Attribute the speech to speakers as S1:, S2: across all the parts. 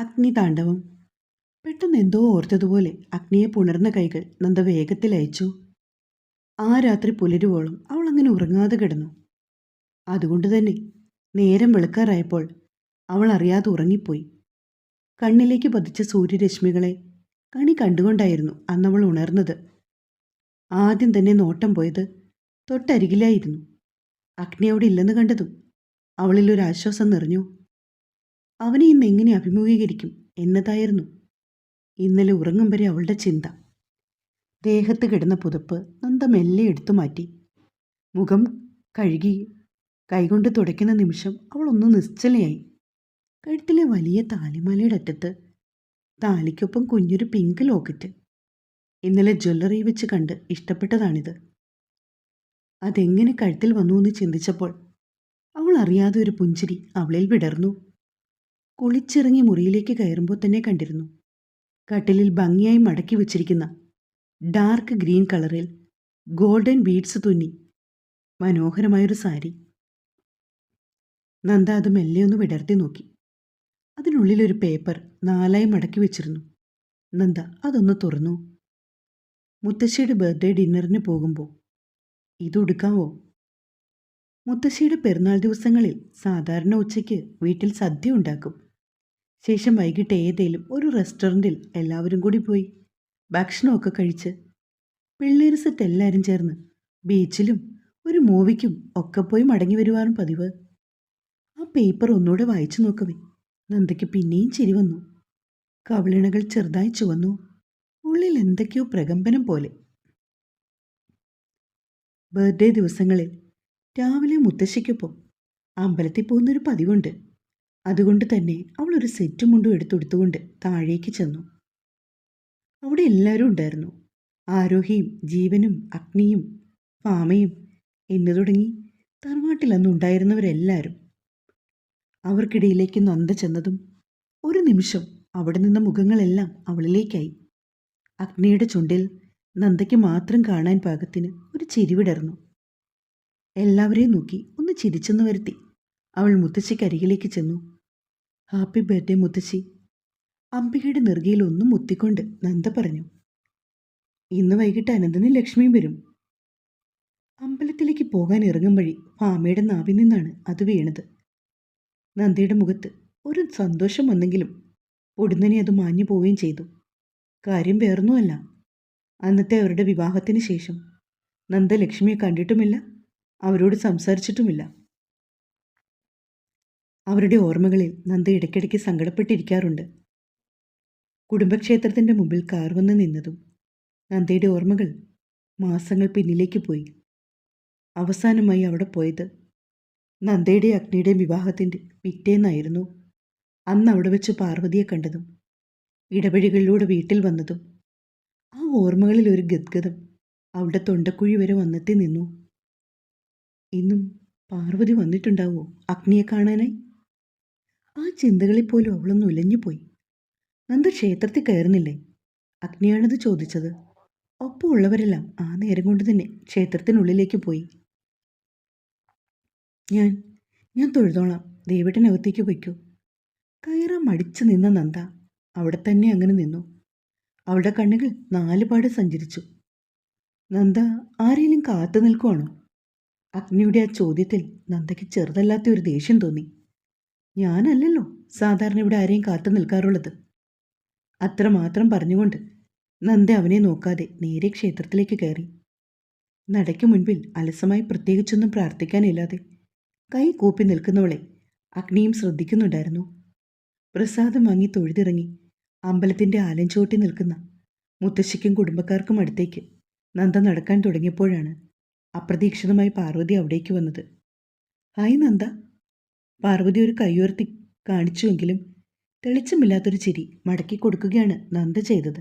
S1: അഗ്നിതാണ്ഡവം. പെട്ടെന്ന് എന്തോ ഓർത്തതുപോലെ അഗ്നിയെ പുണർന്ന കൈകൾ നന്ദ വേഗത്തിൽ അയച്ചു. ആ രാത്രി പുലരുവോളം അവൾ അങ്ങനെ ഉറങ്ങാതെ കിടന്നു. അതുകൊണ്ട് തന്നെ നേരം വെളുക്കാറായപ്പോൾ അവൾ അറിയാതെ ഉറങ്ങിപ്പോയി. കണ്ണിലേക്ക് പതിച്ച സൂര്യരശ്മികളെ കണി കണ്ടുകൊണ്ടായിരുന്നു അന്നവൾ ഉണർന്നത്. ആദ്യം തന്നെ നോട്ടം പോയത് തൊട്ടരികിലായിരുന്നു. അഗ്നി അവിടെ ഇല്ലെന്ന് കണ്ടതും അവളിൽ ഒരു നിറഞ്ഞു. അവനെ ഇന്ന് എങ്ങനെ അഭിമുഖീകരിക്കും എന്നതായിരുന്നു ഇന്നലെ ഉറങ്ങും വരെ അവളുടെ ചിന്ത. ദേഹത്ത് കിടന്ന പുതപ്പ് നന്ദ മെല്ലെ എടുത്തു മാറ്റി. മുഖം കഴുകി കൈകൊണ്ട് തുടയ്ക്കുന്ന നിമിഷം അവൾ ഒന്ന് നിശ്ചലയായി. കഴുത്തിലെ വലിയ താലിമാലയുടെ അറ്റത്ത് താലിക്കൊപ്പം കുഞ്ഞൊരു പിങ്ക് ലോക്കറ്റ്. ഇന്നലെ ജ്വല്ലറി വെച്ച് കണ്ട് ഇഷ്ടപ്പെട്ടതാണിത്. അതെങ്ങനെ കഴുത്തിൽ വന്നു എന്ന് ചിന്തിച്ചപ്പോൾ അവൾ അറിയാതെ ഒരു പുഞ്ചിരി അവളിൽ വിടർന്നു. കുളിച്ചിറങ്ങി മുറിയിലേക്ക് കയറുമ്പോൾ തന്നെ കണ്ടിരുന്നു. കട്ടിലിൽ ഭംഗിയായി മടക്കി വച്ചിരിക്കുന്ന ഡാർക്ക് ഗ്രീൻ കളറിൽ ഗോൾഡൻ ബീഡ്സ് തുന്നി മനോഹരമായൊരു സാരി. നന്ദ അത് മെല്ലെ ഒന്ന് വിടർത്തി നോക്കി. അതിനുള്ളിലൊരു പേപ്പർ നാലായി മടക്കി വെച്ചിരുന്നു. നന്ദ അതൊന്ന് തുറന്നു. മുത്തശ്ശിയുടെ ബർത്ത്ഡേ ഡിന്നറിന് പോകുമ്പോൾ ഇത് ഉടുക്കാവോ? മുത്തശ്ശിയുടെ പെരുന്നാൾ ദിവസങ്ങളിൽ സാധാരണ ഉച്ചയ്ക്ക് വീട്ടിൽ സദ്യ ഉണ്ടാക്കും. ശേഷം വൈകിട്ട് ഏതേലും ഒരു റെസ്റ്റോറന്റിൽ എല്ലാവരും കൂടി പോയി. ഭക്ഷണമൊക്കെ കഴിച്ച് പിള്ളേർ സെറ്റ് എല്ലാവരും ചേർന്ന് ബീച്ചിലും ഒരു മൂവിക്കും ഒക്കെ പോയി മടങ്ങി വരുവാനും പതിവ്. ആ പേപ്പർ ഒന്നുകൂടെ വായിച്ചു നോക്കവേ. നന്ദയ്ക്ക് പിന്നെയും ചിരി വന്നു. കവിളിണകൾ ചെറുതായി ചുവന്നു. ഉള്ളിൽ എന്തൊക്കെയോ പ്രകമ്പനം പോലെ. ബർത്ത്ഡേ ദിവസങ്ങളിൽ രാവിലെ മുത്തശ്ശിക്കൊപ്പം അമ്പലത്തിൽ പോകുന്നൊരു പതിവുണ്ട്. അതുകൊണ്ട് തന്നെ അവൾ ഒരു സെറ്റ് മുണ്ടും എടുത്തെടുത്തുകൊണ്ട് താഴേക്ക് ചെന്നു. അവിടെ എല്ലാവരും ഉണ്ടായിരുന്നു. ആരോഹിയും ജീവനും അഗ്നിയും ഫാമയും എന്നു തുടങ്ങി തറവാട്ടിൽ അന്ന് ഉണ്ടായിരുന്നവരെല്ലാവരും. അവർക്കിടയിലേക്ക് നന്ദ ചെന്നതും ഒരു നിമിഷം അവിടെ നിന്ന മുഖങ്ങളെല്ലാം അവളിലേക്കായി. അഗ്നിയുടെ ചുണ്ടിൽ നന്ദയ്ക്ക് മാത്രം കാണാൻ പാകത്തിന് ഒരു ചിരിവിടർന്നു. എല്ലാവരെയും നോക്കി ഒന്ന് ചിരിച്ചെന്ന് വരുത്തി. അവൾ മുത്തശ്ശിക്ക് അരികിലേക്ക് ചെന്നു. ഹാപ്പി ബർത്ത്ഡേ മുത്തശ്ശി. അംബികയുടെ നെറുകയിൽ ഒന്നും മുത്തിക്കൊണ്ട് നന്ദ പറഞ്ഞു. ഇന്ന് വൈകിട്ട് അനന്തനും ലക്ഷ്മിയും വരും. അമ്പലത്തിലേക്ക് പോകാൻ ഇറങ്ങും വഴി ഫാമയുടെ നാവിൽ നിന്നാണ് അത് വീണത്. നന്ദയുടെ മുഖത്ത് ഒരു സന്തോഷം വന്നെങ്കിലും ഉടനെ അത് മാഞ്ഞു പോവുകയും ചെയ്തു. കാര്യം വേറൊന്നുമല്ല. അന്നത്തെ അവരുടെ വിവാഹത്തിന് ശേഷം നന്ദ ലക്ഷ്മിയെ കണ്ടിട്ടുമില്ല അവരോട് സംസാരിച്ചിട്ടുമില്ല. അവരുടെ ഓർമ്മകളിൽ നന്ദ ഇടയ്ക്കിടയ്ക്ക് സങ്കടപ്പെട്ടിരിക്കാറുണ്ട്. കുടുംബക്ഷേത്രത്തിന്റെ മുമ്പിൽ കാർ വന്ന് നിന്നതും നന്ദയുടെ ഓർമ്മകൾ മാസങ്ങൾ പിന്നിലേക്ക് പോയി. അവസാനമായി അവിടെ പോയത് നന്ദയുടെ അഗ്നിയുടെ വിവാഹത്തിന്റെ പിറ്റേന്നായിരുന്നു. അന്ന് അവിടെ വെച്ച് പാർവതിയെ കണ്ടതും ഇടവഴികളിലൂടെ വീട്ടിൽ വന്നതും ആ ഓർമ്മകളിൽ ഒരു ഗദ്ഗതം അവളുടെ തൊണ്ടക്കുഴി വരെ വന്നെത്തി നിന്നു. ഇന്നും പാർവതി വന്നിട്ടുണ്ടാവോ അഗ്നിയെ കാണാനായി? ആ ചിന്തകളിൽ പോലും അവളൊന്ന് ഉലഞ്ഞുപോയി നന്ദ ക്ഷേത്രത്തിൽ കയറുന്നില്ലേ? അഗ്നിയാണിത് ചോദിച്ചത്. ഒപ്പം ഉള്ളവരെല്ലാം ആ നേരം കൊണ്ട് തന്നെ ക്ഷേത്രത്തിനുള്ളിലേക്ക് പോയി. ഞാൻ ഞാൻ തൊഴുതോളാം. ദേവിട്ടനകത്തേക്ക് പൊയ്ക്കോ. കയറാൻ മടിച്ചു നിന്ന നന്ദ അവിടെ തന്നെ അങ്ങനെ നിന്നു. അവളുടെ കണ്ണുകൾ നാലുപാട് സഞ്ചരിച്ചു. നന്ദ ആരെങ്കിലും കാത്തു നിൽക്കുവാണോ? അഗ്നിയുടെ ആ ചോദ്യത്തിൽ നന്ദയ്ക്ക് ചെറുതല്ലാത്ത ഒരു ദേഷ്യം തോന്നി. ഞാനല്ലല്ലോ സാധാരണ ഇവിടെ ആരെയും കാത്തു നിൽക്കാറുള്ളത്. അത്രമാത്രം പറഞ്ഞുകൊണ്ട് നന്ദ അവനെ നോക്കാതെ നേരെ ക്ഷേത്രത്തിലേക്ക് കയറി. നടയ്ക്ക് മുൻപിൽ അലസമായി പ്രത്യേകിച്ചൊന്നും പ്രാർത്ഥിക്കാനില്ലാതെ കൈ കൂപ്പി നിൽക്കുന്നവളെ അഗ്നിയും ശ്രദ്ധിക്കുന്നുണ്ടായിരുന്നു. പ്രസാദം വാങ്ങി തൊഴുതിറങ്ങി അമ്പലത്തിന്റെ ആലഞ്ചോട്ടി നിൽക്കുന്ന മുത്തശ്ശിക്കും കുടുംബക്കാർക്കും അടുത്തേക്ക് നന്ദ നടക്കാൻ തുടങ്ങിയപ്പോഴാണ് അപ്രതീക്ഷിതമായി പാർവതി അവിടേക്ക് വന്നത്. ഹായ് നന്ദ പാർവതി ഒരു കൈയുയർത്തി കാണിച്ചുവെങ്കിലും തെളിച്ചമില്ലാത്തൊരു ചിരി മടക്കി കൊടുക്കുകയാണ് നന്ദ ചെയ്തത്.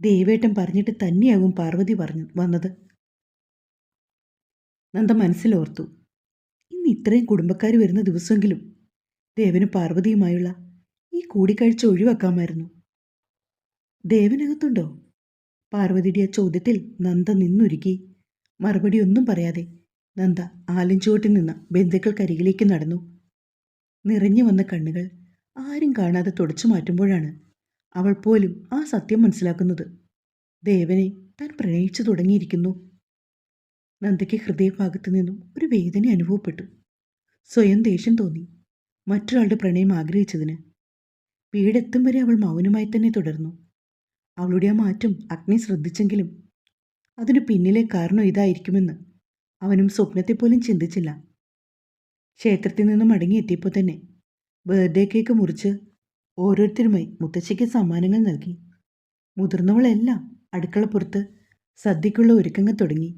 S1: ദേവേട്ടൻ പറഞ്ഞിട്ട് തന്നെയാകും പാർവതി പറഞ്ഞു വന്നത്. നന്ദ മനസ്സിലോർത്തു. ഇന്ന് ഇത്രയും കുടുംബക്കാർ വരുന്ന ദിവസമെങ്കിലും ദേവന് പാർവതിയുമായുള്ള ഈ കൂടിക്കാഴ്ച ഒഴിവാക്കാമായിരുന്നു. ദേവനകത്തുണ്ടോ? പാർവതിയുടെ ആ ചോദ്യത്തിൽ നന്ദ നിന്നൊരുക്കി മറുപടി ഒന്നും പറയാതെ നന്ദ ആലഞ്ചുവട്ടിൽ നിന്ന് ബന്ധുക്കൾക്കരികിലേക്ക് നടന്നു. നിറഞ്ഞു വന്ന കണ്ണുകൾ ആരും കാണാതെ തുടച്ചു മാറ്റുമ്പോഴാണ് അവൾ പോലും ആ സത്യം മനസ്സിലാക്കുന്നത്. ദേവനെ താൻ പ്രണയിച്ചു തുടങ്ങിയിരിക്കുന്നു. നന്ദയ്ക്ക് ഹൃദയഭാഗത്തു നിന്നും ഒരു വേദന അനുഭവപ്പെട്ടു. സ്വയം ദേഷ്യം തോന്നി. മറ്റൊരാളുടെ പ്രണയം ആഗ്രഹിച്ചതിന്. വീടെത്തും വരെ അവൾ മൗനമായി തന്നെ തുടർന്നു. അവളുടെ ആ മാറ്റം അഗ്നി ശ്രദ്ധിച്ചെങ്കിലും അതിനു പിന്നിലെ കാരണം ഇതായിരിക്കുമെന്ന് അവനും സ്വപ്നത്തെ പോലും ചിന്തിച്ചില്ല. ക്ഷേത്രത്തിൽ നിന്നും മടങ്ങിയെത്തിയപ്പോൾ തന്നെ ബർത്ത്ഡേ കേക്ക് മുറിച്ച് ഓരോരുത്തരുമായി മുത്തശ്ശിക്ക് സമ്മാനങ്ങൾ നൽകി. മുതിർന്നവളെല്ലാം അടുക്കളപ്പുറത്ത് സദ്യക്കുള്ള ഒരുക്കങ്ങൾ തുടങ്ങി.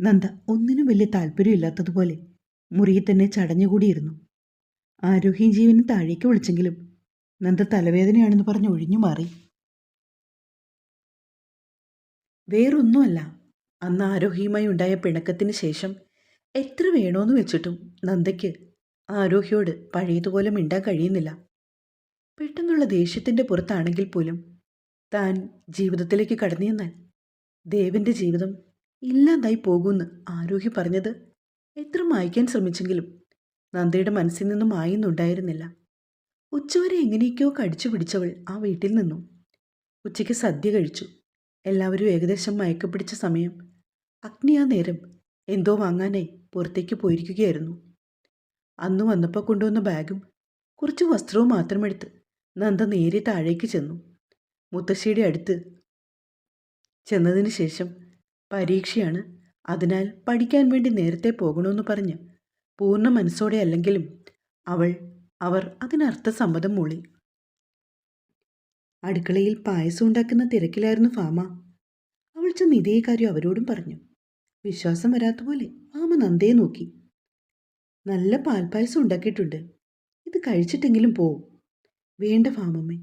S1: നന്ദ ഒന്നിനും വലിയ താല്പര്യമില്ലാത്തതുപോലെ മുറിയിൽ തന്നെ ചടഞ്ഞുകൂടിയിരുന്നു. ആരോഗ്യം ജീവനും താഴേക്ക് വിളിച്ചെങ്കിലും നന്ദ തലവേദനയാണെന്ന് പറഞ്ഞ് ഒഴിഞ്ഞു മാറി വേറൊന്നുമല്ല. അന്ന് ആരോഹിയുമായി ഉണ്ടായ പിണക്കത്തിന് ശേഷം എത്ര വേണോന്ന് വെച്ചിട്ടും നന്ദയ്ക്ക് ആരോഹിയോട് പഴയതുപോലെ മിണ്ടാൻ കഴിയുന്നില്ല. പെട്ടെന്നുള്ള ദേഷ്യത്തിന്റെ പുറത്താണെങ്കിൽ പോലും താൻ ജീവിതത്തിലേക്ക് കടന്നു ചെന്നാൽ ദേവന്റെ ജീവിതം ഇല്ലാതായി പോകുമെന്ന് ആരോഹി പറഞ്ഞത് എത്ര മായ്ക്കാൻ ശ്രമിച്ചെങ്കിലും നന്ദയുടെ മനസ്സിൽ നിന്നും മായുന്നുണ്ടായിരുന്നില്ല. ഉച്ചവരെ എങ്ങനെയൊക്കെയോ കടിച്ചു പിടിച്ചവൾ ആ വീട്ടിൽ നിന്നു. ഉച്ചയ്ക്ക് സദ്യ കഴിച്ചു. എല്ലാവരും ഏകദേശം മയക്കപ്പിടിച്ച സമയം അഗ്നി ആ നേരം എന്തോ വാങ്ങാനായി പുറത്തേക്ക് പോയിരിക്കുകയായിരുന്നു. അന്ന് വന്നപ്പോൾ കൊണ്ടുവന്ന ബാഗും കുറച്ച് വസ്ത്രവും മാത്രമെടുത്ത് നന്ദ നേരെ താഴേക്ക് ചെന്നു. മുത്തശ്ശിയുടെ അടുത്ത് ചെന്നതിന് ശേഷം പരീക്ഷയാണ് അതിനാൽ പഠിക്കാൻ വേണ്ടി നേരത്തെ പോകണമെന്ന് പറഞ്ഞ് പൂർണ മനസ്സോടെ അല്ലെങ്കിലും അവൾ അവർ അതിനർത്ഥ സമ്മതം മൂളി. അടുക്കളയിൽ പായസം ഉണ്ടാക്കുന്ന തിരക്കിലായിരുന്നു ഫാമ. അവൾ ചെന്ന് ഇതേ കാര്യം അവരോടും പറഞ്ഞു. വിശ്വാസം വരാത്ത പോലെ ആമ നന്ദയെ നോക്കി. നല്ല പാൽപ്പായസം ഉണ്ടാക്കിയിട്ടുണ്ട്. ഇത് കഴിച്ചിട്ടെങ്കിലും പോവും. വേണ്ട ഫാമമ്മേ.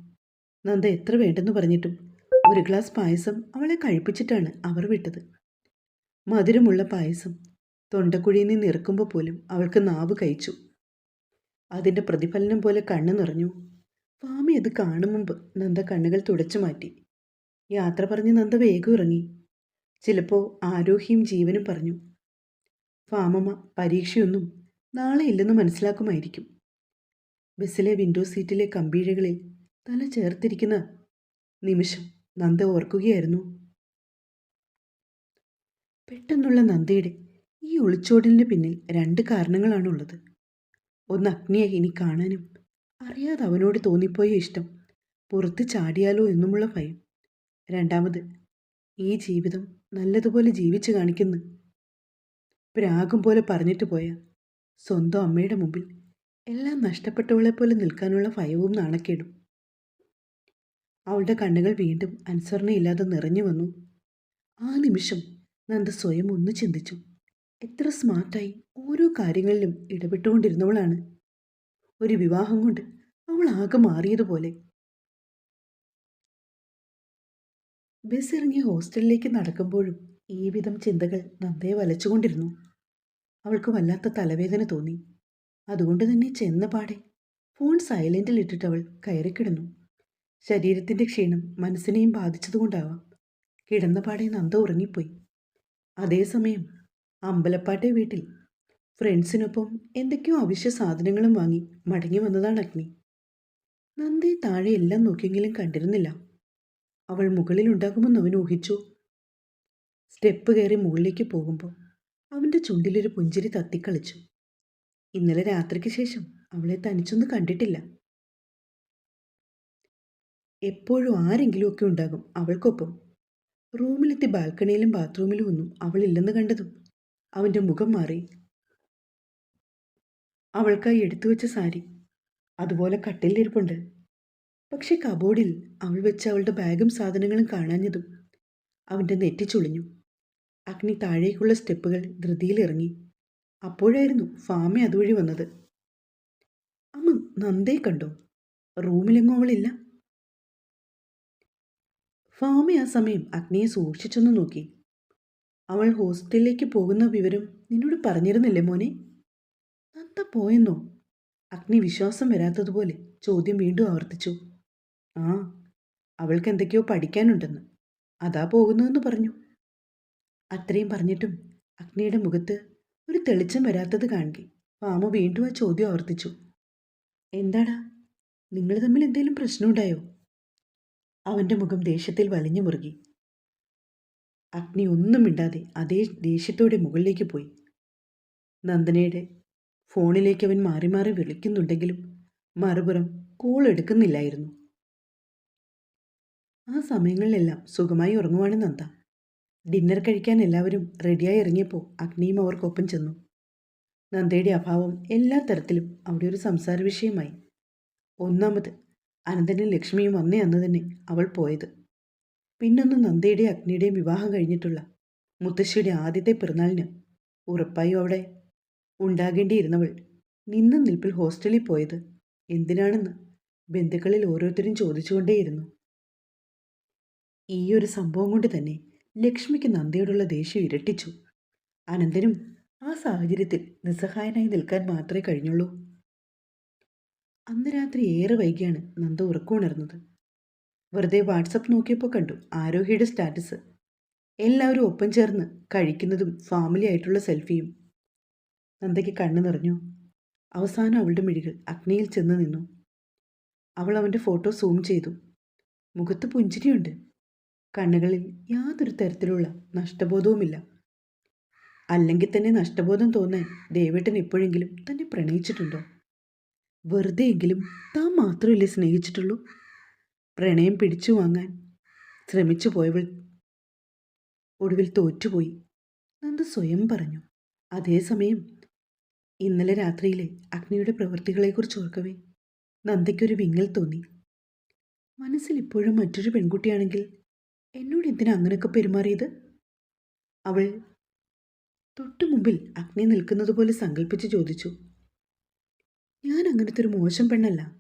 S1: നന്ദ എത്ര വേണ്ടെന്ന് പറഞ്ഞിട്ടും ഒരു ഗ്ലാസ് പായസം അവളെ കഴിപ്പിച്ചിട്ടാണ് അവർ വിട്ടത്. മധുരമുള്ള പായസം തൊണ്ടക്കുഴിയിൽ നിന്ന് ഇറക്കുമ്പോൾ പോലും അവൾക്ക് നാവ് കഴിച്ചു. അതിന്റെ പ്രതിഫലനം പോലെ കണ്ണു നിറഞ്ഞു. ഫാമി അത് കാണും മുമ്പ് നന്ദ കണ്ണുകൾ തുടച്ചു മാറ്റി. യാത്ര പറഞ്ഞ് നന്ദ വേഗം ഇറങ്ങി. ചിലപ്പോൾ ആരോഹിയും ജീവനും പറഞ്ഞു. ഫാമമ്മ പരീക്ഷയൊന്നും നാളെ ഇല്ലെന്ന് മനസ്സിലാക്കുമായിരിക്കും. ബസ്സിലെ വിൻഡോ സീറ്റിലെ കമ്പീഴകളിൽ തല ചേർത്തിരിക്കുന്ന നിമിഷം നന്ദ ഓർക്കുകയായിരുന്നു. പെട്ടെന്നുള്ള നന്ദയുടെ ഈ ഒളിച്ചോടലിന് പിന്നിൽ രണ്ട് കാരണങ്ങളാണുള്ളത്. ഒന്ന് അഗ്നിയെ ഇനി കാണാനും അറിയാതെ അവനോട് തോന്നിപ്പോയ ഇഷ്ടം പുറത്ത് ചാടിയാലോ എന്നുമുള്ള ഭയം. രണ്ടാമത് ഈ ജീവിതം നല്ലതുപോലെ ജീവിച്ചു കാണിക്കുന്നു. പ്രാകും പോലെ പറഞ്ഞിട്ട് പോയ സ്വന്തം അമ്മയുടെ മുമ്പിൽ എല്ലാം നഷ്ടപ്പെട്ടവളെ പോലെ നിൽക്കാനുള്ള ഭയവും നാണക്കേടും. അവളുടെ കണ്ണുകൾ വീണ്ടും അനുസരണയില്ലാതെ നിറഞ്ഞു വന്നു. ആ നിമിഷം നന്ദ സ്വയം ഒന്ന് ചിന്തിച്ചു. എത്ര സ്മാർട്ടായി ഓരോ കാര്യങ്ങളിലും ഇടപെട്ടുകൊണ്ടിരുന്നവളാണ്. ഒരു വിവാഹം കൊണ്ട് അവൾ ആകെ മാറിയതുപോലെ ബസ് ഇറങ്ങി ഹോസ്റ്റലിലേക്ക് നടക്കുമ്പോഴും ഈ വിധം ചിന്തകൾ നന്ദയെ വലച്ചുകൊണ്ടിരുന്നു. അവൾക്ക് വല്ലാത്ത തലവേദന തോന്നി. അതുകൊണ്ട് തന്നെ ചെന്ന പാടെ ഫോൺ സൈലന്റിൽ ഇട്ടിട്ട് അവൾ കയറിക്കിടന്നു. ശരീരത്തിന്റെ ക്ഷീണം മനസ്സിനെയും ബാധിച്ചതുകൊണ്ടാവാം. കിടന്ന പാടെ നന്ദ ഉറങ്ങിപ്പോയി. അതേസമയം അമ്പലപ്പാട്ടെ വീട്ടിൽ ഫ്രണ്ട്സിനൊപ്പം എന്തൊക്കെയോ അവശ്യ സാധനങ്ങളും വാങ്ങി മടങ്ങി വന്നതാണ് അഗ്നി. നന്ദി താഴെ എല്ലാം നോക്കിയെങ്കിലും കണ്ടിരുന്നില്ല. അവൾ മുകളിലുണ്ടാകുമെന്ന് അവൻ ഊഹിച്ചു. സ്റ്റെപ്പ് കയറി മുകളിലേക്ക് പോകുമ്പോൾ അവന്റെ ചുണ്ടിലൊരു പുഞ്ചിരി തത്തിക്കളിച്ചു. ഇന്നലെ രാത്രിക്ക് ശേഷം അവളെ തനിച്ചൊന്ന് കണ്ടിട്ടില്ല. എപ്പോഴും ആരെങ്കിലുമൊക്കെ ഉണ്ടാകും അവൾക്കൊപ്പം. റൂമിലെത്തി ബാൽക്കണിയിലും ബാത്റൂമിലും ഒന്നും അവളില്ലെന്ന് കണ്ടതും അവന്റെ മുഖം മാറി. അവൾക്കായി എടുത്തു വെച്ച സാരി അതുപോലെ കട്ടിലിരിപ്പുണ്ട് പക്ഷെ കബോർഡിൽ അവൾ വെച്ച അവളുടെ ബാഗും സാധനങ്ങളും കാണാഞ്ഞതും അവന്റെ നെറ്റി ചുളിഞ്ഞു. അഗ്നി താഴേക്കുള്ള സ്റ്റെപ്പുകൾ ധൃതിയിലിറങ്ങി അപ്പോഴായിരുന്നു ഫാമി അതുവഴി വന്നത്. അമ്മ നന്ദേ കണ്ടോ? റൂമിലെങ്ങും അവളില്ല. ഫാമി ആ സമയം അഗ്നിയെ സൂക്ഷിച്ചൊന്ന് നോക്കി. അവൾ ഹോസ്റ്റലിലേക്ക് പോകുന്ന വിവരം നിന്നോട് പറഞ്ഞിരുന്നില്ലേ മോനെ? നന്ദ പോയെന്നോ? അഗ്നി വിശ്വാസം വരാത്തതുപോലെ ചോദ്യം വീണ്ടും ആവർത്തിച്ചു. ആ അവൾക്ക് എന്തൊക്കെയോ പഠിക്കാനുണ്ടെന്ന്. അതാ പോകുന്നതെന്ന് പറഞ്ഞു. അത്രയും പറഞ്ഞിട്ടും അഗ്നിയുടെ മുഖത്ത് ഒരു തെളിച്ചം വരാത്തത് കാണുകെ. മാമ വീണ്ടും ആ ചോദ്യം ആവർത്തിച്ചു. എന്താടാ? നിങ്ങൾ തമ്മിൽ എന്തെങ്കിലും പ്രശ്നമുണ്ടായോ? അവന്റെ മുഖം ദേഷ്യത്തിൽ വലിഞ്ഞു മുറുകി. അഗ്നി ഒന്നും മിണ്ടാതെ അതേ ദേഷ്യത്തോടെ മുകളിലേക്ക് പോയി. നന്ദനയുടെ ഫോണിലേക്ക് അവൻ മാറി മാറി വിളിക്കുന്നുണ്ടെങ്കിലും മറുപുറം കോൾ എടുക്കുന്നില്ലായിരുന്നു. ആ സമയങ്ങളിലെല്ലാം സുഖമായി ഉറങ്ങുവാണ് നന്ദ ഡിന്നർ കഴിക്കാൻ എല്ലാവരും റെഡിയായി ഇറങ്ങിയപ്പോൾ അഗ്നിയും അവർക്കൊപ്പം ചെന്നു. നന്ദയുടെ അഭാവം എല്ലാ തരത്തിലും അവിടെ ഒരു സംസാര വിഷയമായി. ഒന്നാമത് അനന്തനും ലക്ഷ്മിയും വന്നേ അന്ന് തന്നെ അവൾ പോയത്. പിന്നൊന്ന് നന്ദയുടെയും അഗ്നിയുടെയും വിവാഹം കഴിഞ്ഞിട്ടുള്ള മുത്തശ്ശിയുടെ ആദ്യത്തെ പിറന്നാളിന് ഉറപ്പായും അവിടെ ഉണ്ടാകേണ്ടിയിരുന്നവൾ നിന്ന നിൽപ്പിൽ ഹോസ്റ്റലിൽ പോയത് എന്തിനാണെന്ന് ബന്ധുക്കളിൽ ഓരോരുത്തരും ചോദിച്ചുകൊണ്ടേയിരുന്നു. ഈ ഒരു സംഭവം കൊണ്ട് തന്നെ ലക്ഷ്മിക്ക് നന്ദിയോടുള്ള ദേഷ്യം ഇരട്ടിച്ചു. അനന്തനും ആ സാഹചര്യത്തിൽ നിസ്സഹായനായി നിൽക്കാൻ മാത്രമേ കഴിഞ്ഞുള്ളൂ. അന്ന് രാത്രി ഏറെ വൈകിയാണ് നന്ദ ഉറക്കമുണർന്നത് വെറുതെ വാട്സപ്പ് നോക്കിയപ്പോൾ കണ്ടു ആരോഹിയുടെ സ്റ്റാറ്റസ്. എല്ലാവരും ഒപ്പം ചേർന്ന് കഴിക്കുന്നതും ഫാമിലി ആയിട്ടുള്ള സെൽഫിയും. നന്ദയ്ക്ക് കണ്ണു നിറഞ്ഞു. അവസാനം അവളുടെ മിഴികൾ അഗ്നിയിൽ ചെന്ന് നിന്നു. അവൾ അവന്റെ ഫോട്ടോ സൂം ചെയ്തു. മുഖത്ത് പുഞ്ചിരിയുണ്ട്. കണ്ണുകളിൽ യാതൊരു തരത്തിലുള്ള നഷ്ടബോധവുമില്ല. അല്ലെങ്കിൽ തന്നെ നഷ്ടബോധം തോന്നാൻ ദേവേട്ടൻ എപ്പോഴെങ്കിലും തന്നെ പ്രണയിച്ചിട്ടുണ്ടോ? വെറുതെയെങ്കിലും താൻ മാത്രമല്ലേ സ്നേഹിച്ചിട്ടുള്ളൂ? പ്രണയം പിടിച്ചു വാങ്ങാൻ ശ്രമിച്ചു പോയവൾ ഒടുവിൽ തോറ്റുപോയി. നന്ദ സ്വയം പറഞ്ഞു. അതേസമയം ഇന്നലെ രാത്രിയിലെ അഗ്നിയുടെ പ്രവൃത്തികളെക്കുറിച്ച് ഓർക്കവേ നന്ദയ്ക്കൊരു വിങ്ങൽ തോന്നി. മനസ്സിൽ ഇപ്പോഴും മറ്റൊരു പെൺകുട്ടിയാണെങ്കിൽ എന്നോട് എന്തിനാ അങ്ങനെയൊക്കെ പെരുമാറിയത്? അവൾ തൊട്ടു മുമ്പിൽ അഗ്നി നിൽക്കുന്നത് പോലെ സങ്കല്പിച്ച് ചോദിച്ചു. ഞാൻ അങ്ങനത്തെ ഒരു മോശം പെണ്ണല്ല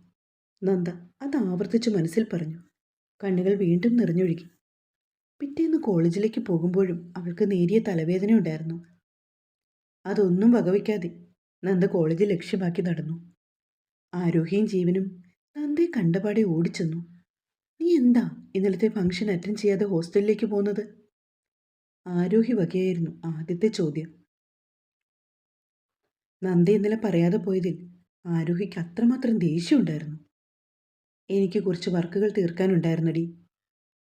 S1: നന്ദ അത് ആവർത്തിച്ച് മനസ്സിൽ പറഞ്ഞു. കണ്ണുകൾ വീണ്ടും നിറഞ്ഞൊഴുകി. പിറ്റേന്ന് കോളേജിലേക്ക് പോകുമ്പോഴും അവൾക്ക് നേരിയ തലവേദന ഉണ്ടായിരുന്നു. അതൊന്നും വകവയ്ക്കാതെ നന്ദ കോളേജ് ലക്ഷ്യമാക്കി നടന്നു. ആരോഹിയും ജീവനും നന്ദയെ കണ്ടപാടെ ഓടിച്ചെന്നു. നീ എന്താ ഇന്നലത്തെ ഫംഗ്ഷൻ അറ്റൻഡ് ചെയ്യാതെ ഹോസ്റ്റലിലേക്ക് പോകുന്നത്? ആരോഹി വകയായിരുന്നു ആദ്യത്തെ ചോദ്യം. നന്ദി ഇന്നലെ പറയാതെ പോയതിൽ ആരോഹിക്ക് അത്രമാത്രം ദേഷ്യമുണ്ടായിരുന്നു. എനിക്ക് കുറച്ച് വർക്കുകൾ തീർക്കാനുണ്ടായിരുന്നടി.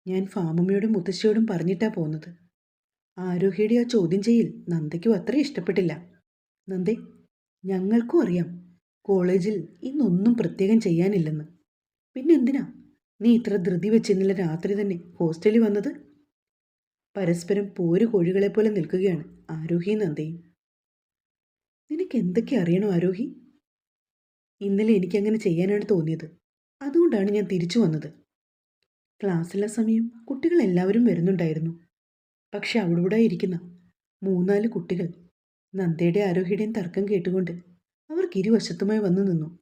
S1: ഞാൻ ഫാമമ്മയോടും മുത്തശ്ശിയോടും പറഞ്ഞിട്ടാ പോകുന്നത് ആരോഹിയുടെ ആ ചോദ്യം ചെയ്യൽ നന്ദയ്ക്കും അത്ര ഇഷ്ടപ്പെട്ടില്ല. നന്ദി ഞങ്ങൾക്കും അറിയാം കോളേജിൽ ഇന്നൊന്നും പ്രത്യേകം ചെയ്യാനില്ലെന്ന്. പിന്നെ എന്തിനാ? നീ ഇത്ര ധൃതി വെച്ച് ഇന്നലെ രാത്രി തന്നെ ഹോസ്റ്റലിൽ വന്നത്? പരസ്പരം പോര് കോഴികളെ പോലെ നിൽക്കുകയാണ് ആരോഹി നന്ദയും. നിനക്ക് എന്തൊക്കെ അറിയണോ ആരോഹി? ഇന്നലെ എനിക്കങ്ങനെ ചെയ്യാനാണ് തോന്നിയത്. അതുകൊണ്ടാണ് ഞാൻ തിരിച്ചു വന്നത്. ക്ലാസ്സിലെ സമയം കുട്ടികൾ എല്ലാവരും വരുന്നുണ്ടായിരുന്നു. പക്ഷെ അവിടെ ഇരിക്കുന്ന മൂന്നാൽ കുട്ടികൾ? നന്ദയുടെ ആരോഹിയുടെയും തർക്കം കേട്ടുകൊണ്ട് അവർക്ക് ഇരുവശത്തുമായി വന്നു നിന്നു.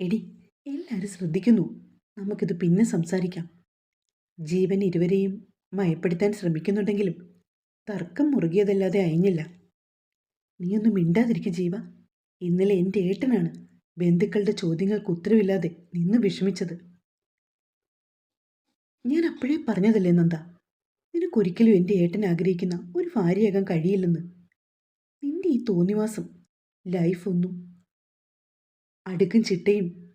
S1: എടി എല്ലാവരും ശ്രദ്ധിക്കുന്നു. നമുക്കിത് പിന്നെ സംസാരിക്കാം. ജീവൻ ഇരുവരെയും മയപ്പെടുത്താൻ ശ്രമിക്കുന്നുണ്ടെങ്കിലും തർക്കം മുറുകിയതല്ലാതെ അയഞ്ഞില്ല. നീയൊന്നും മിണ്ടാതിരിക്കും ജീവ. ഇന്നലെ എന്റെ ഏട്ടനാണ് ബന്ധുക്കളുടെ ചോദ്യങ്ങൾക്ക് ഉത്തരവില്ലാതെ നിന്ന് വിഷമിച്ചത്. ഞാൻ അപ്പോഴേ പറഞ്ഞതല്ലേ നന്ദ? നിനക്കൊരിക്കലും എന്റെ ഏട്ടൻ ആഗ്രഹിക്കുന്ന ഒരു ഭാര്യയാകാൻ കഴിയില്ലെന്ന്. നിന്റെ ഈ തോന്നിവാസം ലൈഫൊന്നും അടുക്കും ചിട്ടയും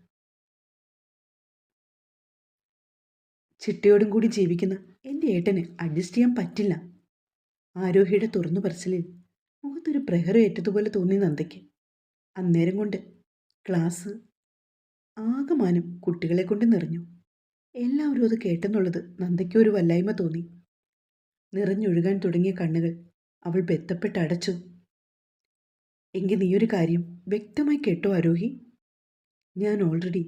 S1: ചിട്ടയോടും കൂടി ജീവിക്കുന്ന എന്റെ ഏട്ടന് അഡ്ജസ്റ്റ് ചെയ്യാൻ പറ്റില്ല. ആരോഹിയുടെ തുറന്നു പറച്ചിലിൽ മുഖത്തൊരു പ്രഹരം ഏറ്റതുപോലെ തോന്നി നന്ദയ്ക്ക്. അന്നേരം കൊണ്ട് ക്ലാസ് ആകമാനം കുട്ടികളെ കൊണ്ട് നിറഞ്ഞു. എല്ലാവരും അത് കേട്ടെന്നുള്ളത് നന്ദയ്ക്ക് ഒരു വല്ലായ്മ തോന്നി. നിറഞ്ഞൊഴുകാൻ തുടങ്ങിയ കണ്ണുകൾ അവൾ ബെത്തപ്പെട്ട് അടച്ചു. എങ്കിൽ നീയൊരു കാര്യം വ്യക്തമായി കേട്ടോ ആരോഹി? ഞാൻ ഓൾറെഡി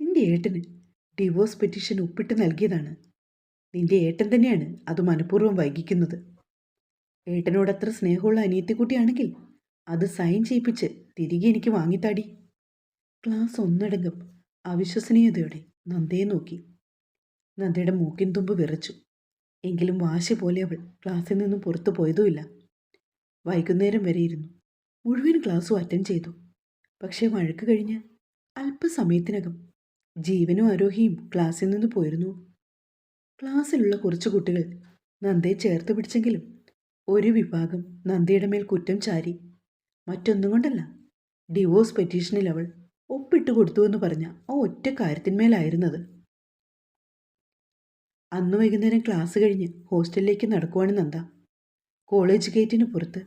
S1: നിന്റെ ഏട്ടന് ഡിവോഴ്സ് പെറ്റീഷൻ ഒപ്പിട്ട് നൽകിയതാണ്. നിന്റെ ഏട്ടൻ തന്നെയാണ് അത് മനഃപൂർവം വൈകിക്കുന്നത്. ഏട്ടനോട് അത്ര സ്നേഹമുള്ള അനിയത്തിക്കുട്ടിയാണെങ്കിൽ അത് സൈൻ ചെയ്യിപ്പിച്ച് തിരികെ എനിക്ക് വാങ്ങിത്താടി. ക്ലാസ് ഒന്നടങ്കം അവിശ്വസനീയതയോടെ നന്ദയെ നോക്കി. നന്ദയുടെ മൂക്കിൻ തുമ്പ് വിറച്ചു. എങ്കിലും വാശി പോലെ അവൾ ക്ലാസ്സിൽ നിന്നും പുറത്തു പോയതുമില്ല. വൈകുന്നേരം വരെ ഇരുന്നു. മുഴുവൻ ക്ലാസ്സും അറ്റൻഡ് ചെയ്തു. പക്ഷേ വഴക്ക് കഴിഞ്ഞ് അല്പസമയത്തിനകം ജീവനും ആരോഹിയും ക്ലാസ്സിൽ നിന്ന് പോയിരുന്നു. ക്ലാസ്സിലുള്ള കുറച്ച് കുട്ടികൾ നന്ദയെ ചേർത്ത് പിടിച്ചെങ്കിലും ഒരു വിഭാഗം നന്ദിയുടെ മേൽ കുറ്റം ചാരി. മറ്റൊന്നും കൊണ്ടല്ല. ഡിവോഴ്സ് പെറ്റീഷനിൽ അവൾ ഒപ്പിട്ട് കൊടുത്തു എന്ന് പറഞ്ഞ ആ ഒറ്റ കാര്യത്തിന്മേലായിരുന്നത്. അന്ന് വൈകുന്നേരം ക്ലാസ് കഴിഞ്ഞ് ഹോസ്റ്റലിലേക്ക് നടക്കുവാണ് നന്ദ. കോളേജ് ഗേറ്റിന് പുറത്ത്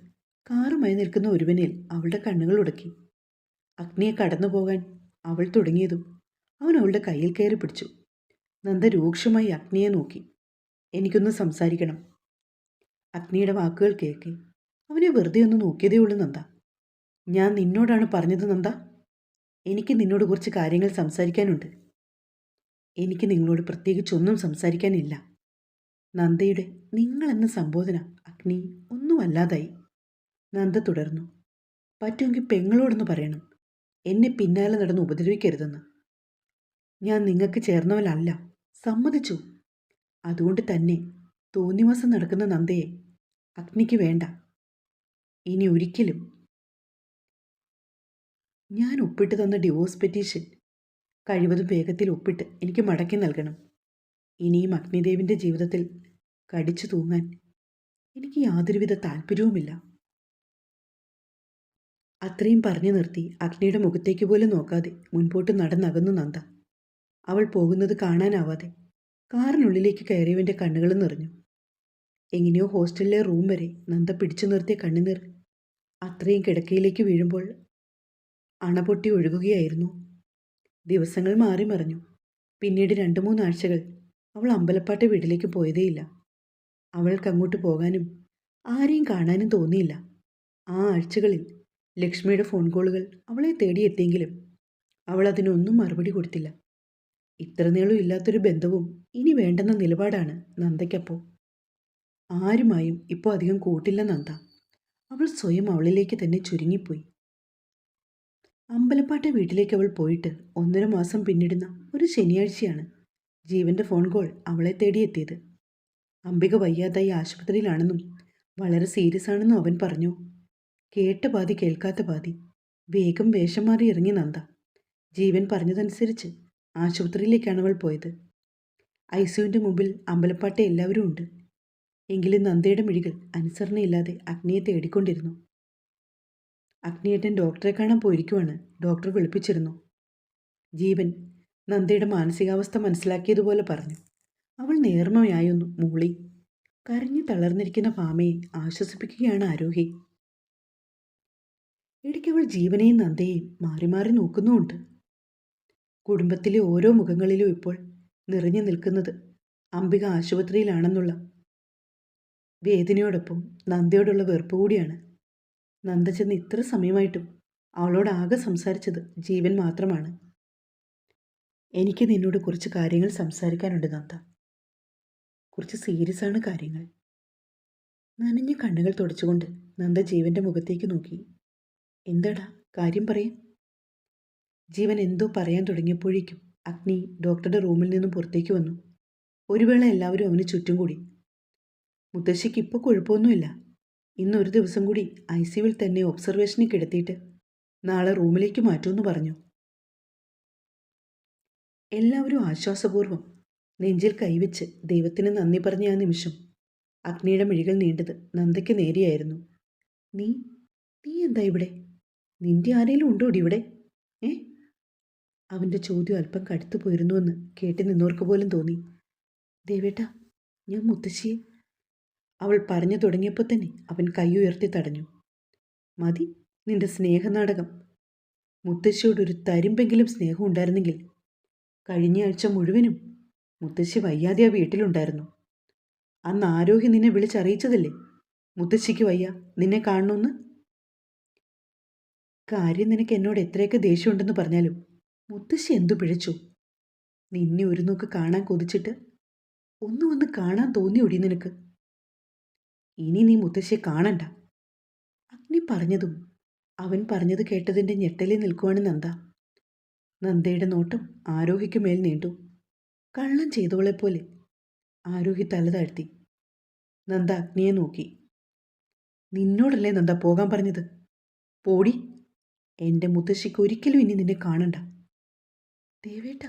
S1: കാറുമായി നിൽക്കുന്ന ഒരുവനിൽ അവളുടെ കണ്ണുകൾ ഉടക്കി. അഗ്നിയെ കടന്നു പോകാൻ അവൾ തുടങ്ങിയതും അവൻ അവളുടെ കയ്യിൽ കയറി പിടിച്ചു. നന്ദ രൂക്ഷമായി അഗ്നിയെ നോക്കി. എനിക്കൊന്ന് സംസാരിക്കണം. അഗ്നിയുടെ വാക്കുകൾ കേൾക്കെ. അവനെ വെറുതെ ഒന്ന് നോക്കിയതേ ഉള്ളൂ നന്ദ. ഞാൻ നിന്നോടാണ് പറഞ്ഞത് നന്ദ. എനിക്ക് നിന്നോട് കുറച്ച് കാര്യങ്ങൾ സംസാരിക്കാനുണ്ട്. എനിക്ക് നിങ്ങളോട് പ്രത്യേകിച്ചൊന്നും സംസാരിക്കാനില്ല. നന്ദയുടെ നിങ്ങളെന്ന സംബോധന അഗ്നി ഒന്നുമല്ലാതായി നന്ദ തുടർന്നു. പറ്റുമെങ്കിൽ പെങ്ങളോടൊന്ന് പറയണം. എന്നെ പിന്നാലെ നടന്ന് ഉപദ്രവിക്കരുതെന്ന്. ഞാൻ നിങ്ങൾക്ക് ചേർന്നവനല്ല സമ്മതിച്ചു. അതുകൊണ്ട് തന്നെ തോന്നിവാസം നടക്കുന്ന നന്ദയെ അഗ്നിക്ക് വേണ്ട. ഇനി ഒരിക്കലും. ഞാൻ ഒപ്പിട്ട് തന്ന ഡിവോഴ്സ് പെറ്റീഷൻ കഴിവതും വേഗത്തിൽ ഒപ്പിട്ട് എനിക്ക് മടക്കി നൽകണം. ഇനിയും അഗ്നിദേവിന്റെ ജീവിതത്തിൽ കടിച്ചു തൂങ്ങാൻ എനിക്ക് യാതൊരുവിധ താല്പര്യവുമില്ല. അത്രയും പറഞ്ഞു നിർത്തി അഗ്നിയുടെ മുഖത്തേക്ക് പോലും നോക്കാതെ മുൻപോട്ട് നടന്നകന്നു നന്ദ. അവൾ പോകുന്നത് കാണാനാവാതെ കാറിനുള്ളിലേക്ക് കയറിയവന്റെ കണ്ണുകൾ നിറഞ്ഞു. എങ്ങനെയോ ഹോസ്റ്റലിലെ റൂം വരെ നന്ദ പിടിച്ചു നിർത്തിയ കണ്ണുനീർ അത്രയും കിടക്കയിലേക്ക് വീഴുമ്പോൾ അണപൊട്ടി ഒഴുകുകയായിരുന്നു. ദിവസങ്ങൾ മാറി മറിഞ്ഞു. പിന്നീട് രണ്ട് മൂന്നാഴ്ചകൾ അവൾ അമ്പലപ്പാട്ട് വീട്ടിലേക്ക് പോയതേയില്ല. അവൾക്ക് അങ്ങോട്ട് പോകാനും ആരെയും കാണാനും തോന്നിയില്ല. ആ ആഴ്ചകളിൽ ലക്ഷ്മിയുടെ ഫോൺ കോളുകൾ അവളെ തേടിയെത്തിയെങ്കിലും അവൾ അതിനൊന്നും മറുപടി കൊടുത്തില്ല. ഇത്ര നീളം ഇല്ലാത്തൊരു ബന്ധവും ഇനി വേണ്ടെന്ന നിലപാടാണ് നന്ദയ്ക്കപ്പോൾ ആരുമായും ഇപ്പോൾ അധികം കൂട്ടില്ല നന്ദ. അവൾ സ്വയം അവളിലേക്ക് തന്നെ ചുരുങ്ങിപ്പോയി. അമ്പലപ്പാട്ട് വീട്ടിലേക്ക് അവൾ പോയിട്ട് ഒന്നര മാസം പിന്നിടുന്ന ഒരു ശനിയാഴ്ചയാണ് ജീവന്റെ ഫോൺ കോൾ അവളെ തേടിയെത്തിയത്. അംബിക വയ്യാതായി ആശുപത്രിയിലാണെന്നും വളരെ സീരിയസ് ആണെന്നും അവൻ പറഞ്ഞു. കേട്ട പാതി കേൾക്കാത്ത പാതി വേഗം വേഷം മാറി ഇറങ്ങി നന്ദ. ജീവൻ പറഞ്ഞതനുസരിച്ച് ആശുപത്രിയിലേക്കാണ് അവൾ പോയത്. ഐ സിയുവിന്റെ മുമ്പിൽ അമ്പലപ്പാട്ടെ എല്ലാവരും ഉണ്ട്. എങ്കിലും നന്ദയുടെ മിഴികൾ അനുസരണയില്ലാതെ അഗ്നിയെ തേടിക്കൊണ്ടിരുന്നു. അഗ്നിയേട്ടൻ ഡോക്ടറെ കാണാൻ പോയിരിക്കുവാണ്. ഡോക്ടർ വിളിപ്പിച്ചിരുന്നു. ജീവൻ നന്ദയുടെ മാനസികാവസ്ഥ മനസ്സിലാക്കിയതുപോലെ പറഞ്ഞു. അവൾ നേർമയായൊന്നു മൂളി. കരഞ്ഞു തളർന്നിരിക്കുന്ന ഭാമയെ ആശ്വസിപ്പിക്കുകയാണ് ആരോഹി. ഇടയ്ക്ക് അവൾ ജീവനെയും നന്ദയെയും മാറി മാറി നോക്കുന്നുമുണ്ട്. കുടുംബത്തിലെ ഓരോ മുഖങ്ങളിലും ഇപ്പോൾ നിറഞ്ഞു നിൽക്കുന്നത് അംബിക ആശുപത്രിയിലാണെന്നുള്ള വേദനയോടൊപ്പം നന്ദയോടുള്ള വെറുപ്പ് കൂടിയാണ്. നന്ദ ചെന്ന് ഇത്ര സമയമായിട്ടും അവളോട് ആകെ സംസാരിച്ചത് ജീവൻ മാത്രമാണ്. എനിക്ക് നിന്നോട് കുറച്ച് കാര്യങ്ങൾ സംസാരിക്കാനുണ്ട് നന്ദ. കുറച്ച് സീരിയസ് ആണ് കാര്യങ്ങൾ. നനഞ്ഞ കണ്ണുകൾ തുടച്ചുകൊണ്ട് നന്ദ ജീവന്റെ മുഖത്തേക്ക് നോക്കി. എന്താടാ കാര്യം പറയും ജീവൻ എന്തോ പറയാൻ തുടങ്ങിയപ്പോഴേക്കും അഗ്നി ഡോക്ടറുടെ റൂമിൽ നിന്നും പുറത്തേക്ക് വന്നു. ഒരു വേള എല്ലാവരും അവന് ചുറ്റും കൂടി. മുത്തശ്ശിക്ക് ഇപ്പോൾ കുഴപ്പമൊന്നുമില്ല. ഇന്ന് ഒരു ദിവസം കൂടി ഐ സിയുവിൽ തന്നെ ഒബ്സർവേഷനിൽ കിടത്തിയിട്ട് നാളെ റൂമിലേക്ക് മാറ്റുമെന്ന് പറഞ്ഞു. എല്ലാവരും ആശ്വാസപൂർവം നെഞ്ചിൽ കൈവച്ച് ദൈവത്തിന് നന്ദി പറഞ്ഞ ആ നിമിഷം അഗ്നിയുടെ മിഴികൾ നീണ്ടത് നന്ദയ്ക്ക് നേരെയായിരുന്നു. നീ നീ എന്താ ഇവിടെ? നിന്റെ ആരെങ്കിലും ഉണ്ടോടി ഇവിടെ? ഏ? അവന്റെ ചോദ്യം അല്പം കടുത്തു പോയിരുന്നുവെന്ന് കേട്ട് നിന്നവർക്ക് പോലും തോന്നി. ദേവേട്ട ഞാൻ മുത്തശ്ശിയെ. അവൾ പറഞ്ഞു തുടങ്ങിയപ്പോൾ തന്നെ അവൻ കൈ ഉയർത്തി തടഞ്ഞു. മതി നിന്റെ സ്നേഹനാടകം. മുത്തശ്ശിയോട് ഒരു തരിമ്പെങ്കിലും സ്നേഹം ഉണ്ടായിരുന്നെങ്കിൽ കഴിഞ്ഞ ആഴ്ച മുഴുവനും മുത്തശ്ശി വയ്യാതെ ആ വീട്ടിലുണ്ടായിരുന്നു. അന്ന് ആരോഗ്യം നിന്നെ വിളിച്ചറിയിച്ചതല്ലേ? മുത്തശ്ശിക്ക് വയ്യ നിന്നെ കാണണമെന്ന് കാര്യം നിനക്ക് എന്നോട് എത്രയൊക്കെ ദേഷ്യമുണ്ടെന്ന് പറഞ്ഞാലും മുത്തശ്ശി എന്തു പിഴച്ചു? നിന്നെ ഒരു നോക്ക് കാണാൻ കൊതിച്ചിട്ട് ഒന്നും ഒന്ന് കാണാൻ തോന്നിയൊടി നിനക്ക്? ഇനി നീ മുത്തശ്ശിയെ കാണണ്ട. അഗ്നി പറഞ്ഞതും അവൻ പറഞ്ഞത് കേട്ടതിന്റെ ഞെട്ടലിൽ നിൽക്കുവാണ് നന്ദ. നന്ദയുടെ നോട്ടം ആരോഹിക്ക് മേൽ നീണ്ടു. കള്ളം ചെയ്തവളെപ്പോലെ ആരോഹി തല താഴ്ത്തി. നന്ദ അഗ്നിയെ നോക്കി. നിന്നോടല്ലേ നന്ദ പോകാൻ പറഞ്ഞത്? പോടി എന്റെ മുത്തശ്ശിക്ക് ഒരിക്കലും ഇനി നിന്നെ കാണണ്ട. ദേവേട്ട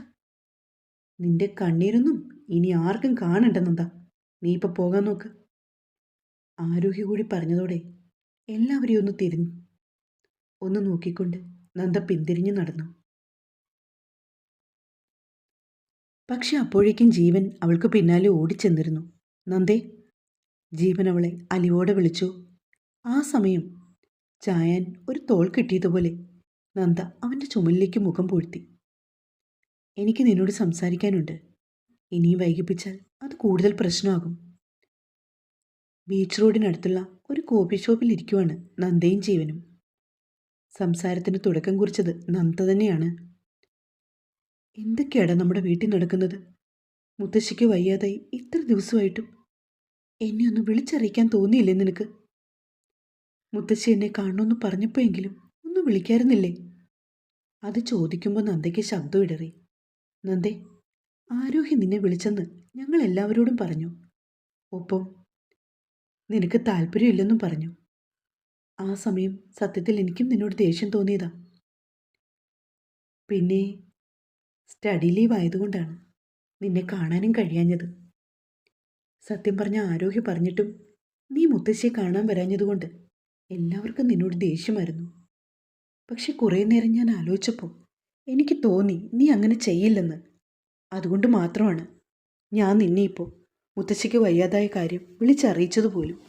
S1: നിന്റെ കണ്ണീരൊന്നും ഇനി ആർക്കും കാണണ്ടെന്നെന്താ? നീ ഇപ്പൊ പോകാൻ നോക്ക്. ആരോഗ്യ കൂടി പറഞ്ഞതോടെ എല്ലാവരെയും ഒന്ന് തിരിഞ്ഞു ഒന്ന് നോക്കിക്കൊണ്ട് നന്ദ പിന്തിരിഞ്ഞു നടന്നു. പക്ഷെ അപ്പോഴേക്കും ജീവൻ അവൾക്ക് പിന്നാലെ ഓടിച്ചെന്നിരുന്നു. നന്ദേ ജീവൻ അവളെ അലിവോടെ വിളിച്ചു. ആ സമയം ചായാൻ ഒരു തോൾ കിട്ടിയതുപോലെ നന്ദ അവന്റെ ചുമലിലേക്ക് മുഖം പൂഴ്ത്തി. എനിക്ക് നിന്നോട് സംസാരിക്കാനുണ്ട്. ഇനിയും വൈകിപ്പിച്ചാൽ അത് കൂടുതൽ പ്രശ്നമാകും. ബീച്ച് റോഡിനടുത്തുള്ള ഒരു കോഫി ഷോപ്പിൽ ഇരിക്കുവാണ് നന്ദയും ജീവനും. സംസാരത്തിന് തുടക്കം കുറിച്ചത് നന്ദ തന്നെയാണ്. എന്തൊക്കെയാണ് നമ്മുടെ വീട്ടിൽ നടക്കുന്നത്? മുത്തശ്ശിക്ക് വയ്യാതായി ഇത്ര ദിവസമായിട്ടും എന്നെ ഒന്ന് വിളിച്ചറിയിക്കാൻ തോന്നിയില്ലേ നിനക്ക്? മുത്തശ്ശി എന്നെ കാണണമെന്ന് പറഞ്ഞപ്പോഴെങ്കിലും ഒന്നും വിളിക്കാറുന്നില്ലേ? അത് ചോദിക്കുമ്പോൾ നന്ദയ്ക്ക് ശബ്ദം ഇടറി. നന്ദേ ആരോഹി നിന്നെ വിളിച്ചെന്ന് ഞങ്ങൾ എല്ലാവരോടും പറഞ്ഞു. ഒപ്പം നിനക്ക് താല്പര്യമില്ലെന്നും പറഞ്ഞു. ആ സമയം സത്യത്തിൽ എനിക്കും നിന്നോട് ദേഷ്യം തോന്നിയതാ. പിന്നെ സ്റ്റഡി ലീവ് ആയതുകൊണ്ടാണ് നിന്നെ കാണാനും കഴിയാഞ്ഞത്. സത്യം പറഞ്ഞ ആരോഗ്യ പറഞ്ഞിട്ടും നീ മുത്തശ്ശിയെ കാണാൻ വരാഞ്ഞതുകൊണ്ട് എല്ലാവർക്കും നിന്നോട് ദേഷ്യമായിരുന്നു. പക്ഷെ കുറേ നേരം ഞാൻ ആലോചിച്ചപ്പോൾ എനിക്ക് തോന്നി നീ അങ്ങനെ ചെയ്യില്ലെന്ന്. അതുകൊണ്ട് മാത്രമാണ് ഞാൻ നിന്നെ ഇപ്പോൾ മുത്തശ്ശിക്ക് വയ്യാതായ കാര്യം വിളിച്ചറിയിച്ചതുപോലും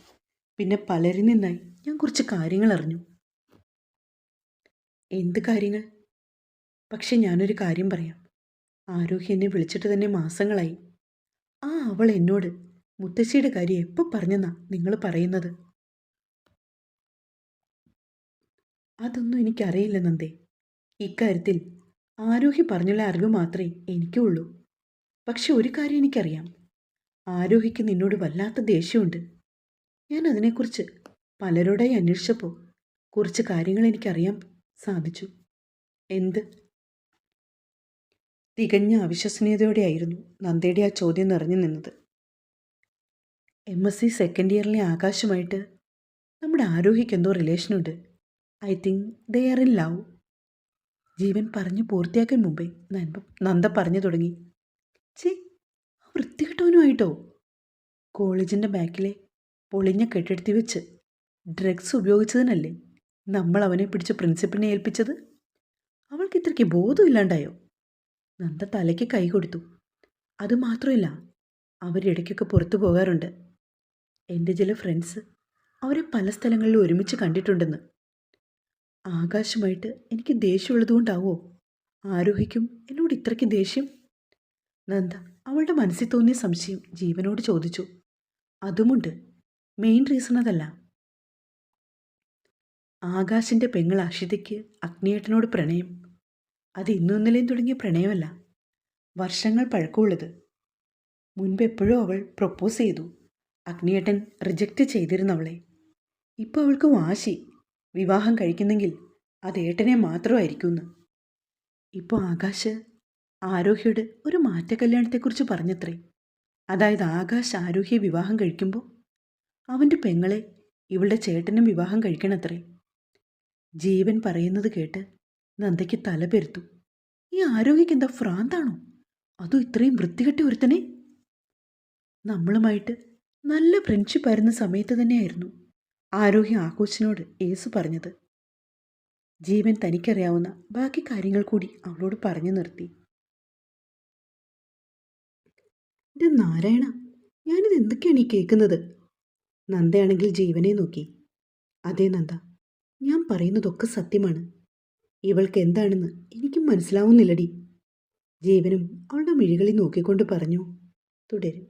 S1: പിന്നെ പലരിൽ നിന്നായി ഞാൻ കുറച്ച് കാര്യങ്ങൾ അറിഞ്ഞു. എന്ത് കാര്യങ്ങൾ? പക്ഷെ ഞാനൊരു കാര്യം പറയാം. ആരോഗ്യ എന്നെ വിളിച്ചിട്ട് തന്നെ മാസങ്ങളായി. ആ അവൾ എന്നോട് മുത്തശ്ശിയുടെ കാര്യം എപ്പോൾ പറഞ്ഞെന്നാ നിങ്ങൾ പറയുന്നത്? അതൊന്നും എനിക്കറിയില്ല നന്ദേ. ഇക്കാര്യത്തിൽ ആരോഹി പറഞ്ഞുള്ള അറിവ് മാത്രമേ എനിക്കുള്ളൂ. പക്ഷെ ഒരു കാര്യം എനിക്കറിയാം. ആരോഹിക്ക് നിന്നോട് വല്ലാത്ത ദേഷ്യമുണ്ട്. ഞാൻ അതിനെക്കുറിച്ച് പലരോടായി അന്വേഷിച്ചപ്പോൾ കുറച്ച് കാര്യങ്ങൾ എനിക്കറിയാൻ സാധിച്ചു. എന്ത്? തികഞ്ഞ അവിശ്വസനീയതയോടെയായിരുന്നു നന്ദയുടെ ആ ചോദ്യം നിറഞ്ഞു നിന്നത്. എം. എസ്. സി. സെക്കൻഡ് ഇയറിലെ ആകാശമായിട്ട് നമ്മുടെ ആരോഹിക്ക് എന്തോ റിലേഷനുണ്ട് I think they are in love. Jeevan പറഞ്ഞു പൂർത്തിയാക്കാൻ മുമ്പേ നന്ദ പറഞ്ഞു തുടങ്ങി. ചേ വൃത്തികെട്ടവനുമായിട്ടോ? കോളേജിന്റെ ബാക്കിലെ പൊളിഞ്ഞ കെട്ടിടത്തി വെച്ച് ഡ്രഗ്സ് ഉപയോഗിച്ചതിനല്ലേ നമ്മൾ അവനെ പിടിച്ച് പ്രിൻസിപ്പിനെ ഏൽപ്പിച്ചത്? അവൾക്ക് ഇത്രയ്ക്ക് ബോധമില്ലാണ്ടായോ നന്ദ തലയ്ക്ക് കൈ കൊടുത്തു. അതുമാത്രമല്ല അവരിടയ്ക്കൊക്കെ പുറത്തു പോകാറുണ്ട്. എന്റെ ചില ഫ്രണ്ട്സ് അവരെ പല സ്ഥലങ്ങളിൽ ഒരുമിച്ച് കണ്ടിട്ടുണ്ടെന്ന്. ആകാശമായിട്ട് എനിക്ക് ദേഷ്യമുള്ളതുകൊണ്ടാവോ? ആരോഹിക്കും? എന്നോട് ഇത്രയ്ക്ക് ദേഷ്യം? നന്ദ അവളുടെ മനസ്സിൽ തോന്നിയ സംശയം ജീവനോട് ചോദിച്ചു. അതുമുണ്ട്. മെയിൻ റീസൺ അതല്ല. ആകാശിന്റെ പെങ്ങൾ അക്ഷിതയ്ക്ക് അഗ്നിയേട്ടനോട് പ്രണയം. അത് ഇന്നും ഇന്നലെയും തുടങ്ങിയ പ്രണയമല്ല. വർഷങ്ങൾ പഴക്കമുള്ളത്. മുൻപ് എപ്പോഴും അവൾ പ്രപ്പോസ് ചെയ്തു. അഗ്നിയേട്ടൻ റിജക്റ്റ് ചെയ്തിരുന്നവളെ. ഇപ്പോൾ അവൾക്ക് വാശി. വിവാഹം കഴിക്കുന്നെങ്കിൽ അത് ഏട്ടനെ മാത്രമായിരിക്കുമെന്ന്. ഇപ്പോൾ ആകാശ് ആരോഹ്യയുടെ ഒരു മാറ്റ കല്യാണത്തെക്കുറിച്ച് പറഞ്ഞത്രേ. അതായത് ആകാശ് ആരോഹ്യെ വിവാഹം കഴിക്കുമ്പോൾ അവന്റെ പെങ്ങളെ ഇവളുടെ ചേട്ടനും വിവാഹം കഴിക്കണത്രേ. ജീവൻ പറയുന്നത് കേട്ട് നന്ദയ്ക്ക് തല പെരുത്തു. ഈ ആരോഗ്യക്ക് എന്താ ഭ്രാന്താണോ? അതും ഇത്രയും വൃത്തികെട്ടി ഒരുത്തനെ? നമ്മളുമായിട്ട് നല്ല ഫ്രണ്ട്ഷിപ്പ് ആയിരുന്ന സമയത്ത് തന്നെയായിരുന്നു. ആരോഗ്യ ആഘോഷിനോട് യേസു പറഞ്ഞത്. ജീവൻ തനിക്കറിയാവുന്ന ബാക്കി കാര്യങ്ങൾ കൂടി അവളോട് പറഞ്ഞു നിർത്തി. ഇത് നാരായണ ഞാനിത് എന്തൊക്കെയാണ് ഈ കേൾക്കുന്നത്? നന്ദയാണെങ്കിൽ ജീവനെ നോക്കി. അതേ നന്ദ ഞാൻ പറയുന്നതൊക്കെ സത്യമാണ്. ഇവൾക്ക് എന്താണെന്ന് എനിക്കും മനസ്സിലാവുന്നില്ലടി. ജീവനും അവളുടെ മിഴികളിൽ നോക്കിക്കൊണ്ട് പറഞ്ഞു. തുടരും.